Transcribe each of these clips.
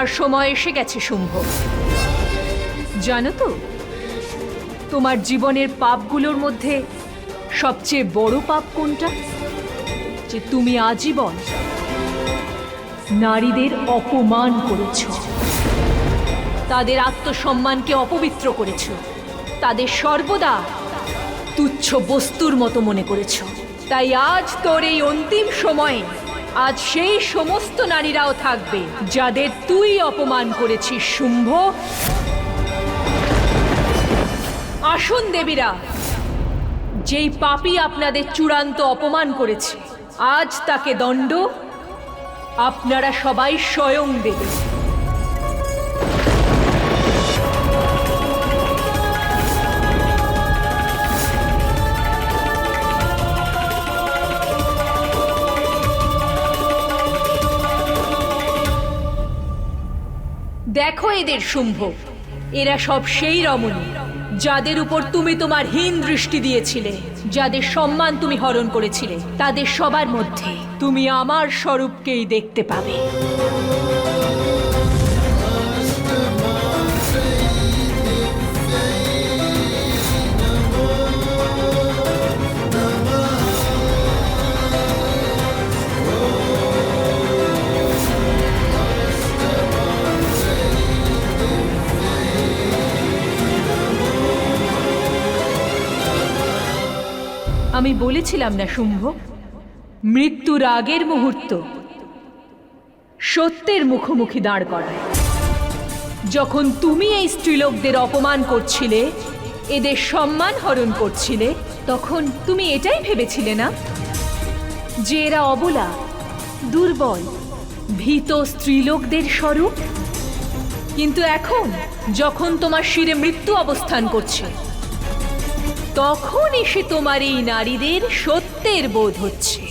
তোমার সময় এসে গেছে, শুম্ভ। জানো তো, তোমার জীবনের পাপগুলোর মধ্যে সবচেয়ে বড় পাপ কোনটা? যে তুমি আজীবন নারীদের অপমান করেছ। তাদের আত্মসম্মানকে অপবিত্র করেছ। তাদের সর্বদা তুচ্ছ বস্তুর মতো মনে করেছ। তাই আজ তোর এই অন্তিম সময়ে আজ সেই সমস্ত নারীরাও থাকবে যাদের তুই অপমান করেছিস, শুম্ভ। আসুন দেবীরা, যেই পাপি আপনাদের চূড়ান্ত অপমান করেছে, আজ তাকে দণ্ড। আপনারা সবাই স্বয়ং দেবেন দেখো এদের শুম্ভ। এরা সব সেই রমণী, যাদের উপর তুমি তোমার হীন দৃষ্টি দিয়েছিলে, যাদের সম্মান তুমি হরণ করেছিলে, তাদের সবার মধ্যে তুমি আমার স্বরূপকেই দেখতে পাবে। আমি বলেছিলাম না শুম্ভ, মৃত্যুর আগের মুহূর্ত সত্যের মুখোমুখি দাঁড় করায়। যখন তুমি এই স্ত্রীলোকদের অপমান করছিলে, এদের সম্মান হরণ করছিলে, তখন তুমি এটাই ভেবেছিলে না? যে এরা অবলা, দুর্বল, ভীত স্ত্রীলোকদের স্বরূপ? কিন্তু এখন, যখন তোমার শিরে মৃত্যু অবস্থান করছে তখন এসে তোমার এই নারীদের সত্যের বোধ হচ্ছে।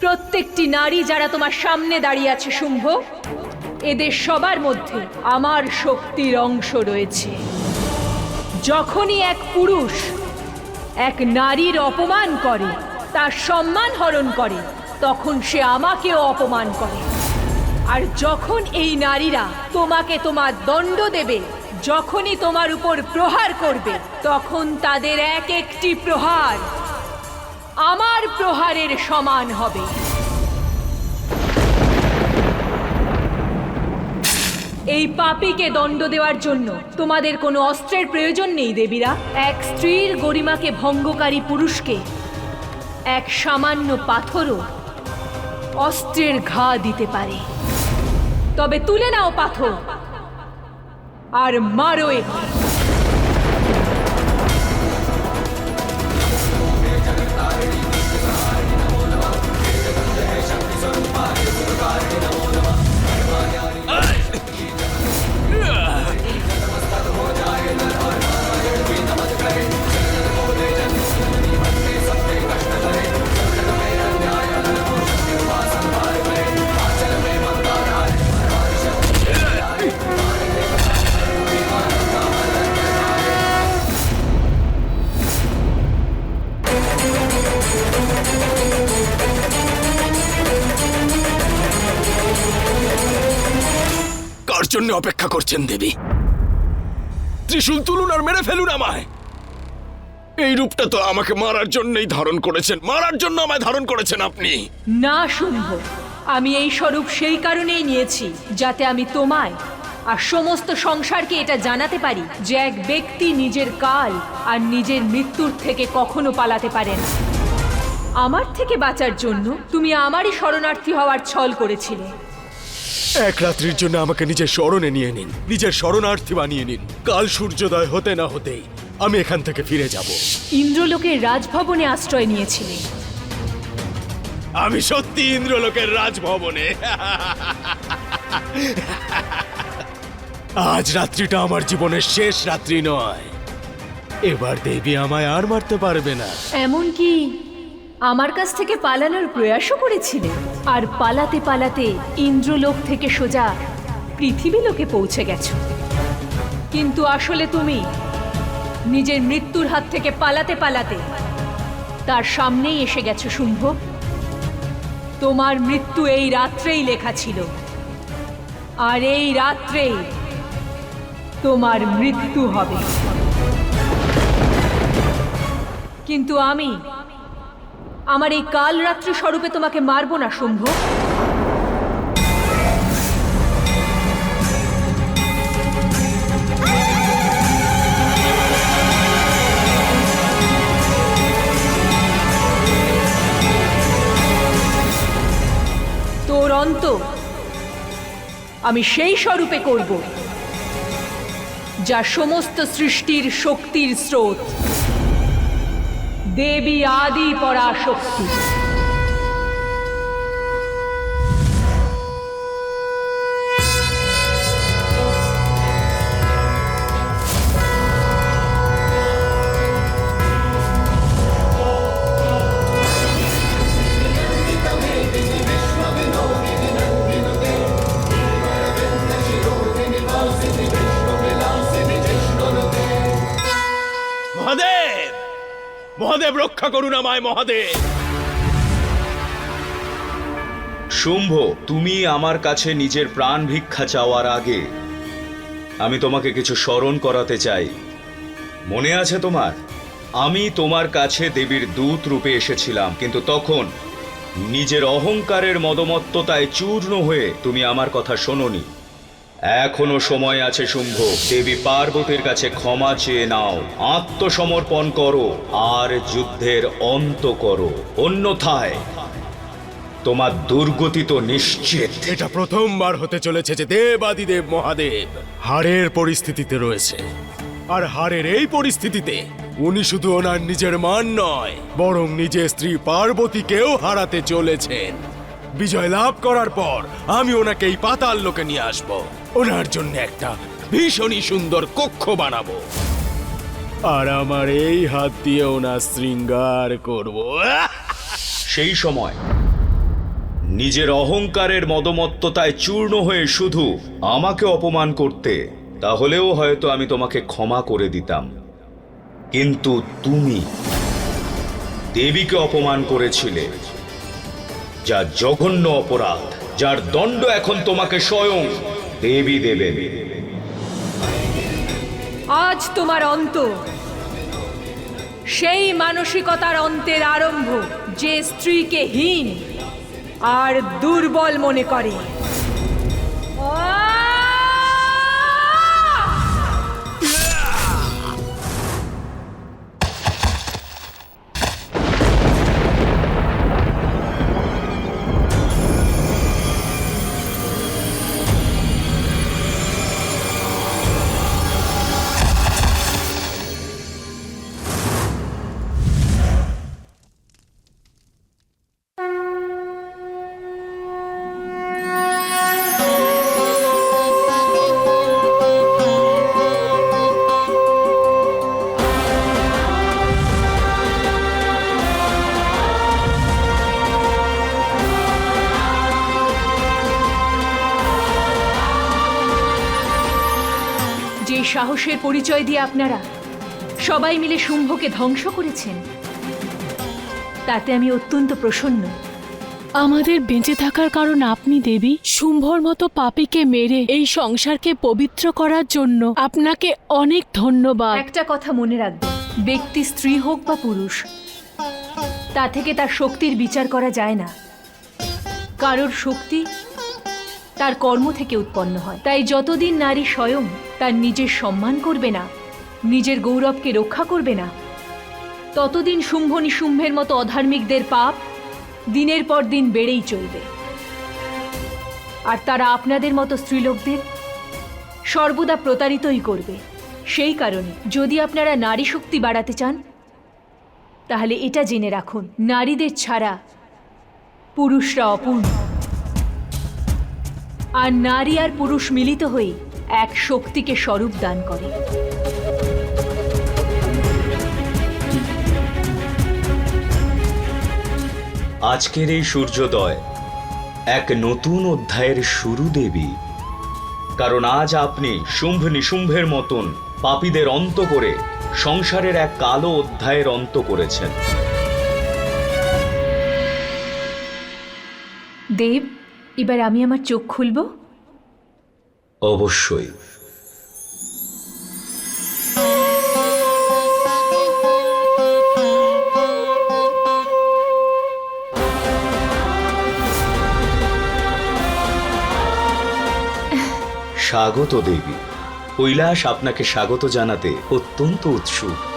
প্রত্যেকটি নারী যারা তোমার সামনে দাঁড়িয়ে আছে শুম্ভ এদের সবার মধ্যে আমার শক্তির অংশ রয়েছে। যখনই এক পুরুষ এক নারীর অপমান করে, তার সম্মান হরণ করে, তখন সে আমাকেও অপমান করে। আর যখন এই নারীরা তোমাকে তোমার দণ্ড দেবে যখনই তোমার উপর প্রহার করবে, তখন তাদের এক একটি প্রহার আমার প্রহারের সমান হবে। এই পাপীকে দণ্ড দেওয়ার জন্য তোমাদের কোনো অস্ত্রের প্রয়োজন নেই, দেবীরা। এক স্ত্রীর গরিমাকে ভঙ্গকারী পুরুষকে, এক সামান্য পাথরও অস্ত্রের ঘা দিতে পারে। তবে তুলে নাও পাথর। আর মারো একে করছেন দেবী। ত্রিশূল তুলুন আর মেরে ফেলুন আমায়। এই রূপটা তো আমাকে মারার জন্যই ধারণ করেছেন। মারার জন্য আমায় ধারণ করেছেন আপনি। না শুনব। আমি এই স্বরূপ সেই কারণেই নিয়েছি, যাতে আমি তোমায় আর সমস্ত সংসারকে এটা জানাতে পারি যে এক ব্যক্তি নিজের কাল আর নিজের মৃত্যুর থেকে কখনো পালাতে পারে না। আমার থেকে বাঁচার জন্য তুমি আমারই শরণার্থী হওয়ার ছল করেছিলে। এক রাত্রির জন্য আমাকে নিজের স্মরণে নিয়ে নিন। নিজের শরণার্থী বানিয়ে নিন। কাল সূর্যোদয় হতে না হতেই আমি এখান থেকে ফিরে যাব। ইন্দ্রলোকের রাজভবনে আশ্রয় নিয়েছিলে আমি সত্যি ইন্দ্রলোকের রাজভবনে। আজ রাত্রিটা আমার জীবনের শেষ রাত্রি নয়। এবার দেবী আমায় আর মারতে পারবে না। এমনকি আমার কাছ থেকে পালানোর প্রয়াসও করেছিলে। আর পালাতে পালাতে ইন্দ্রলোক থেকে সোজা পৃথিবীলোকে পৌঁছে গেছো। কিন্তু আসলে তুমি নিজের মৃত্যুর হাত থেকে পালাতে পালাতে তার সামনেই এসে গেছো শুম্ভ। তোমার মৃত্যু এই রাত্রেই লেখা ছিল। আর এই রাত্রে তোমার মৃত্যু হবে। কিন্তু আমি আমার এই কাল রাত্রি স্বরূপে তোমাকে মারবো না, শুম্ভ। তোর অন্ত আমি সেই স্বরূপে করব, যা সমস্ত সৃষ্টির শক্তির স্রোত। দেবী আদি পরাশক্তি। মহাদেব, রক্ষা করুন আমায়, মহাদেব। শুম্ভ, তুমি আমার কাছে নিজের প্রাণ ভিক্ষা চাওয়ার আগে আমি তোমাকে কিছু স্মরণ করাতে চাই। মনে আছে তোমার? আমি তোমার কাছে দেবীর দূত রূপে এসেছিলাম, কিন্তু তখন নিজের অহংকারের মদমত্ততায় চূর্ণ হয়ে তুমি আমার কথা শোনোনি। এখনও সময় আছে শুম্ভ। দেবী পার্বতীর কাছে ক্ষমা চেয়ে নাও। আত্মসমর্পণ করো, আর যুদ্ধের অন্ত করো। অন্যথায় তোমার দুর্গতি তো নিশ্চিত। এটা প্রথমবার হতে চলেছে যে দেবাদিদেব মহাদেব হারের পরিস্থিতিতে রয়েছে। আর হারের এই পরিস্থিতিতে উনি শুধু ওনার নিজের মান নয়, বরং নিজের স্ত্রী পার্বতীকেও হারাতে চলেছেন। বিজয় লাভ করার পর আমি ওনাকে এই পাতাল লোকে নিয়ে আসব। ওনার জন্য একটা ভীষণই সুন্দর কক্ষ বানাবো। আর আমার এই হাত দিয়ে ওনার শৃঙ্গার করব। সেই সময় নিজের অহংকারের মদমত্ততায় চূর্ণ হয়ে শুধু আমাকে অপমান করতে, তাহলেও হয়তো আমি তোমাকে ক্ষমা করে দিতাম। কিন্তু তুমি দেবীকে অপমান করেছিলে, যা জঘন্য অপরাধ, যার দণ্ড এখন তোমাকে স্বয়ং দেবী দেবেন। আজ তোমার অন্ত। সেই মানসিকতার অন্তের আরম্ভ যে স্ত্রীকে হীন আর দুর্বল মনে করে। সাহসের পরিচয় দিয়ে আপনারা সবাই মিলে শুম্ভকে ধ্বংস করেছেন। তাতে আমি অত্যন্ত প্রসন্ন। আমাদের বেঁচে থাকার কারণ আপনি দেবী। শুম্ভর মতো পাপীকে মেরে এই সংসারকে পবিত্র করার জন্য আপনাকে অনেক ধন্যবাদ। একটা কথা মনে রাখবেন ব্যক্তি স্ত্রী হোক বা পুরুষ তা থেকে তার শক্তির বিচার করা যায় না। কারোর শক্তি তার কর্ম থেকে উৎপন্ন হয়। তাই যতদিন নারী স্বয়ং তার নিজের সম্মান করবে না, নিজের গৌরবকে রক্ষা করবে না, ততদিন শুম্ভ নিশুম্ভের মতো অধার্মিকদের পাপ দিনের পর দিন বেড়েই চলবে। আর তারা আপনাদের মতো স্ত্রীলোকদের সর্বদা প্রতারিতই করবে। সেই কারণে যদি আপনারা নারী শক্তি বাড়াতে চান, তাহলে এটা জেনে রাখুন, নারীদের ছাড়া পুরুষরা অপূর্ণ। আর নারী আর পুরুষ মিলিত হয়ে এক শক্তিকে স্বরূপ দান করে। আজকের এই সূর্যোদয় এক নতুন অধ্যায়ের শুরু দেবী। কারণ আজ আপনি শুম্ভ নিশুম্ভের মতন পাপীদের অন্ত করে সংসারের এক কালো অধ্যায়ের অন্ত করেছেন। দেব এবার আমি আমার চোখ খুলব? অবশ্যই। স্বাগত দেবী। কৈলাস আপনাকে স্বাগত জানাতে অত্যন্ত উৎসুক।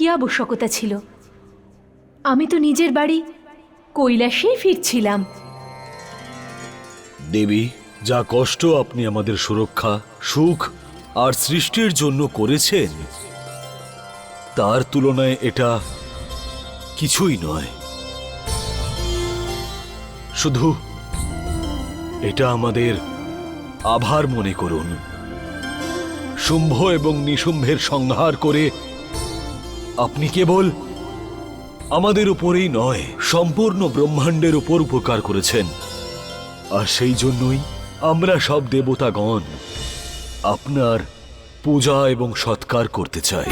কি আবশ্যকতা ছিল? আমি তো নিজের বাড়ি কৈলাসেই ফিরছিলাম। দেবী, যা কষ্ট আপনি আমাদের সুরক্ষা, সুখ আর সৃষ্টির জন্য করেছেন, তার তুলনায় এটা কিছুই নয়। শুধু এটা আমাদের আভার মনে করুন। শুম্ভ এবং নিশুম্ভের সংহার করে আপনি কেবল আমাদের উপরেই নয়, সম্পূর্ণ ব্রহ্মাণ্ডের উপর উপকার করেছেন। আর সেই জন্যই আমরা সব দেবতাগণ আপনার পূজা এবং সৎকার করতে চাই।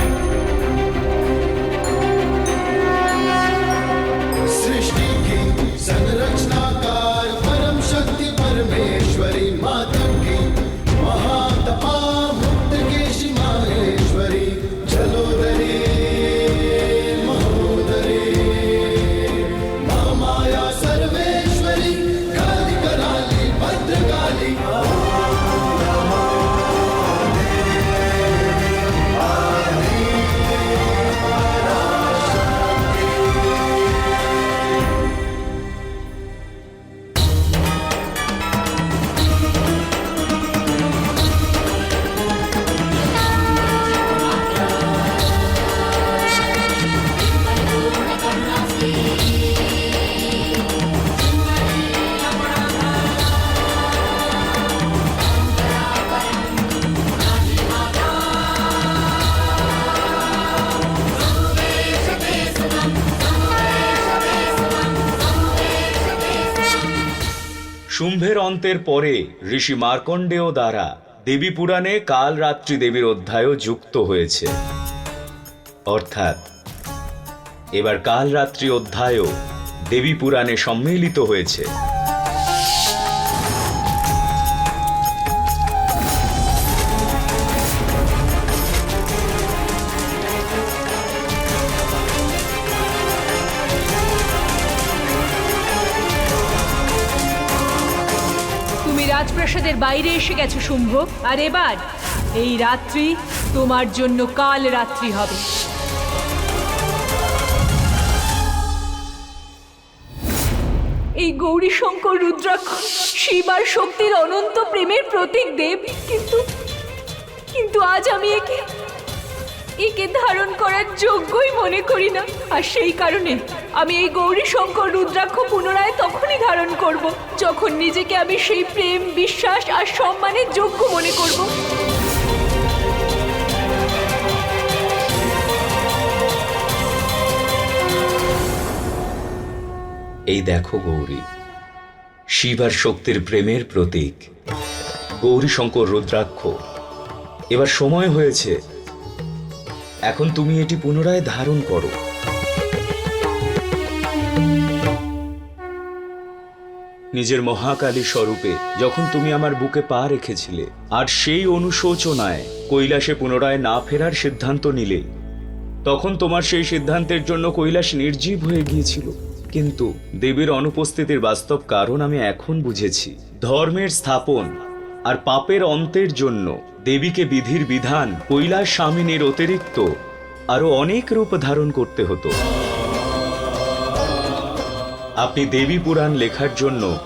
শুম্ভের অন্তের পরে ঋষি মার্কণ্ডেয় দ্বারা দেবী পুরাণে কাল রাত্রি দেবীর অধ্যায়ও যুক্ত হয়েছে। অর্থাৎ, এবার কাল রাত্রি অধ্যায়ও দেবী পুরাণে সম্মিলিত হয়েছে। বাইরে এসে গেছো শুম্ভ। আর এবার এই রাত্রি তোমার জন্য কাল রাত্রি হবে। এই গৌরী শঙ্কর রুদ্রাক্ষ শিবার শক্তির অনন্ত প্রেমের প্রতীক দেব, কিন্তু কিন্তু আজ আমি একে একে ধারণ করার যোগ্যই মনে করি না। আর সেই কারণে আমি এই গৌরী শঙ্কর রুদ্রাক্ষ পুনরায় তখনই ধারণ করব, যখন নিজেকে আমি সেই প্রেম, বিশ্বাস আর সম্মানের যোগ্য মনে করব। এই দেখো গৌরী, শিব আর শক্তির প্রেমের প্রতীক। গৌরী শঙ্কর রুদ্রাক্ষ, এবার সময় হয়েছে এখন তুমি এটি পুনরায় ধারণ করো। নিজের মহাকালী স্বরূপে, যখন তুমি আমার বুকে পা রেখেছিলে, আর সেই অনুশোচনায় কৈলাসে পুনরায় না ফেরার সিদ্ধান্ত নিলে, তখন তোমার সেই সিদ্ধান্তের জন্য কৈলাস নির্জীব হয়ে গিয়েছিল। কিন্তু দেবীর অনুপস্থিতির বাস্তব কারণ আমি এখন বুঝেছি। ধর্মের স্থাপন আর পাপের অন্তের জন্য দেবীকে বিধির বিধান কৈলাস স্বামিনীর অতিরিক্ত আরও অনেক রূপ ধারণ করতে হতো। আপনি দেবী পুরাণ লেখার জন্য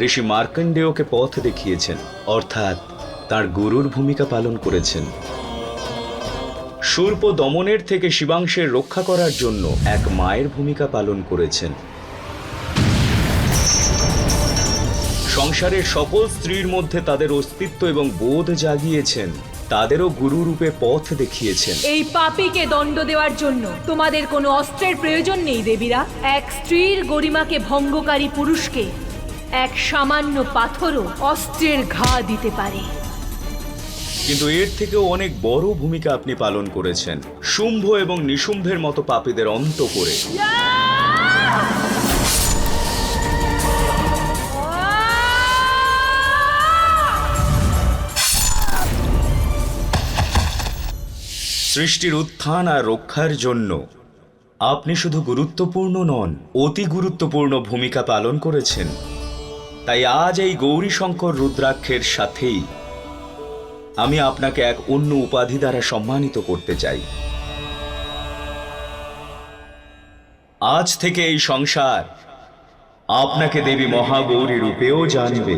ঋষি মার্কণ্ডেয়কে পথ দেখিয়েছেন, অর্থাৎ তার গুরুর ভূমিকা পালন করেছেন। সূর্প দমনের থেকে শিবাংশের রক্ষা করার জন্য এক মায়ের ভূমিকা পালন করেছেন। সংসারের সকল স্ত্রীর মধ্যে তাদের অস্তিত্ব এবং বোধ জাগিয়েছেন। তাদেরও গুরুরূপে পথ দেখিয়েছেন। এই পাপীকে দণ্ড দেওয়ার জন্য তোমাদের কোনো অস্ত্রের প্রয়োজন নেই দেবীরা। এক স্ত্রীর গরিমাকে ভঙ্গকারী পুরুষকে এক সামান্য পাথরও অস্ত্রের ঘা দিতে পারে। কিন্তু এর থেকেও অনেক বড় ভূমিকা আপনি পালন করেছেন। শুম্ভ এবং নিশুম্ভের মতো পাপীদের অন্ত করে সৃষ্টির উত্থান আর রক্ষার জন্য আপনি শুধু গুরুত্বপূর্ণ নন, অতি গুরুত্বপূর্ণ ভূমিকা পালন করেছেন। তাই আজ এই গৌরীশঙ্কর রুদ্রাক্ষের সাথেই আমি আপনাকে এক অন্য উপাধি দ্বারা সম্মানিত করতে চাই। আজ থেকে এই সংসার আপনাকে দেবী মহাগৌরী রূপেও জানবে।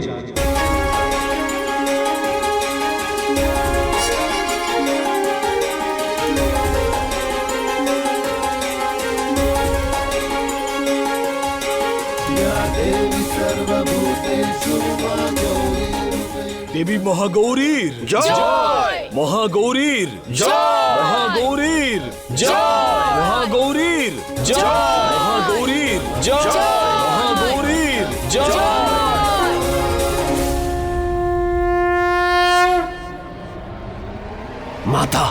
দেবী মহাগৌরীর জয়! মহাগৌরীর জয়! মহাগৌরীর জয়! মহাগৌরীর জয়! মহাগৌরীর জয়! মহাগৌরীর জয়! মাতা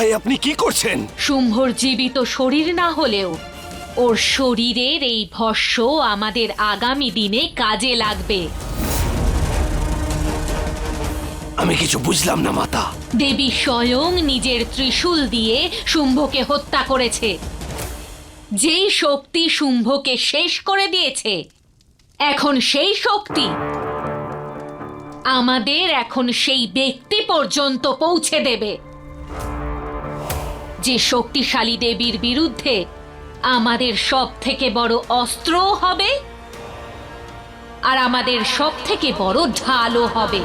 মাতায় আপনি কি করছেন? শুম্ভর জীবিত শরীর না হলেও ওর শরীরের এই ভস্য আমাদের আগামী দিনে কাজে লাগবে। আমি কিছু বুঝলাম না মাতা। দেবী স্বয়ং নিজের ত্রিশূল দিয়ে শুম্ভকে হত্যা করেছে। যেই শক্তি শুম্ভকে শেষ করে দিয়েছে এখন সেই শক্তি আমাদের এখন সেই ব্যক্তি পর্যন্ত পৌঁছে দেবে। যে শক্তিশালী দেবীর বিরুদ্ধে আমাদের সব থেকে বড় অস্ত্রও হবে আর আমাদের সব থেকে বড় ঢালও হবে।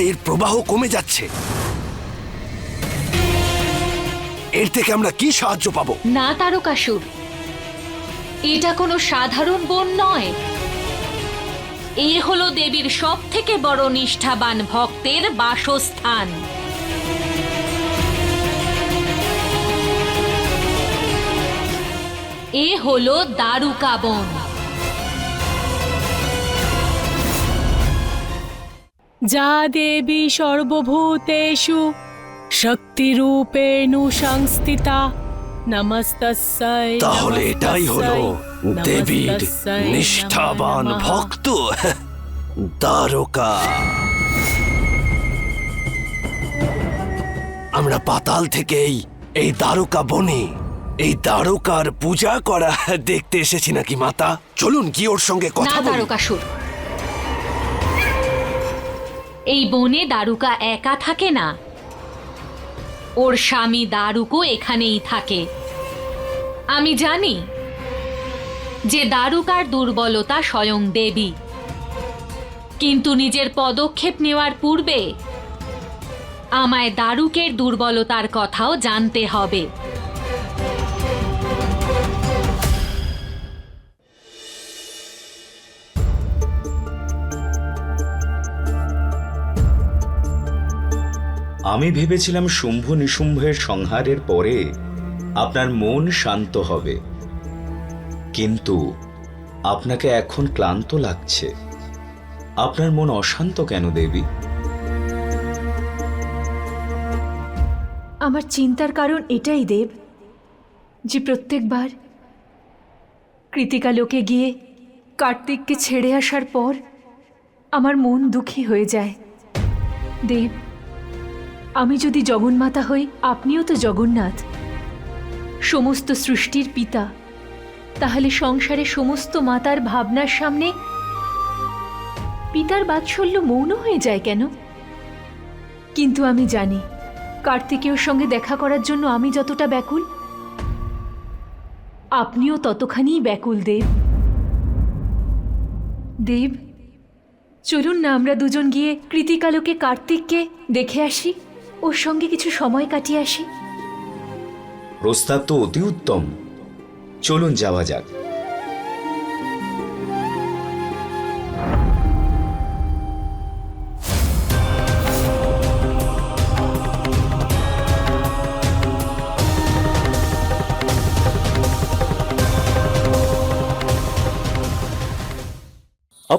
মাতা এর প্রবাহ কমে যাচ্ছে। এর থেকে আমরা কি সাহায্য পাবো? না তারকাসুর এটা কোনো সাধারণ বন নয়। এ হলো দেবীর সব থেকে বড় নিষ্ঠাবান ভক্তের বাসস্থান। এ হলো দারুকা বন যা দেবী সর্বভূতেষু শক্তিরূপেণু সংস্থিতা নমস্তস্যৈ তাহলে এটাই হলো দেবীর নিষ্ঠাবান ভক্ত। দ্বারকা। আমরা পাতাল থেকেই এই দ্বারকা বনে এই দ্বারকার পূজা করা দেখতে এসেছি নাকি মাতা? চলুন কি ওর সঙ্গে কথা বলি। দারুকাসুর এই বনে দারুকা একা থাকে না। ওর স্বামী দারুকও এখানেই থাকে। আমি জানি যে দারুকার দুর্বলতা স্বয়ং দেবী। কিন্তু নিজের পদক্ষেপ নেওয়ার পূর্বে আমায় দারুকের দুর্বলতার কথাও জানতে হবে। আমি ভেবেছিলাম শুম্ভ নিশুম্ভের সংহারের পরে আপনার মন শান্ত হবে। কিন্তু আপনাকে এখন ক্লান্ত লাগছে। আপনার মন অশান্ত কেন, দেবী? আমার চিন্তার কারণ এটাই, দেব, যে প্রত্যেকবার কৃতিকা লোকে গিয়ে কার্তিককে ছেড়ে আসার পর আমার মন দুঃখী হয়ে যায়। দেব আমি যদি জগন্মাতা হই, আপনিও তো জগন্নাথ। সমস্ত সৃষ্টির পিতা, তাহলে সংসারে সমস্ত মাতার ভাবনার সামনে পিতার বাৎসল্য মৌন হয়ে যায় কেন? কিন্তু আমি জানি, কার্তিকেয়র সঙ্গে দেখা করার জন্য আমি যতটা ব্যাকুল, আপনিও ততখানিই ব্যাকুল, দেব। দেব, চলুন না আমরা দুজন গিয়ে কৃতিকালোকে কার্তিককে দেখে আসি। ওর সঙ্গে কিছু সময় কাটিয়ে আসি। প্রস্তাব তো অতি উত্তম। চলুন যাওয়া যাক।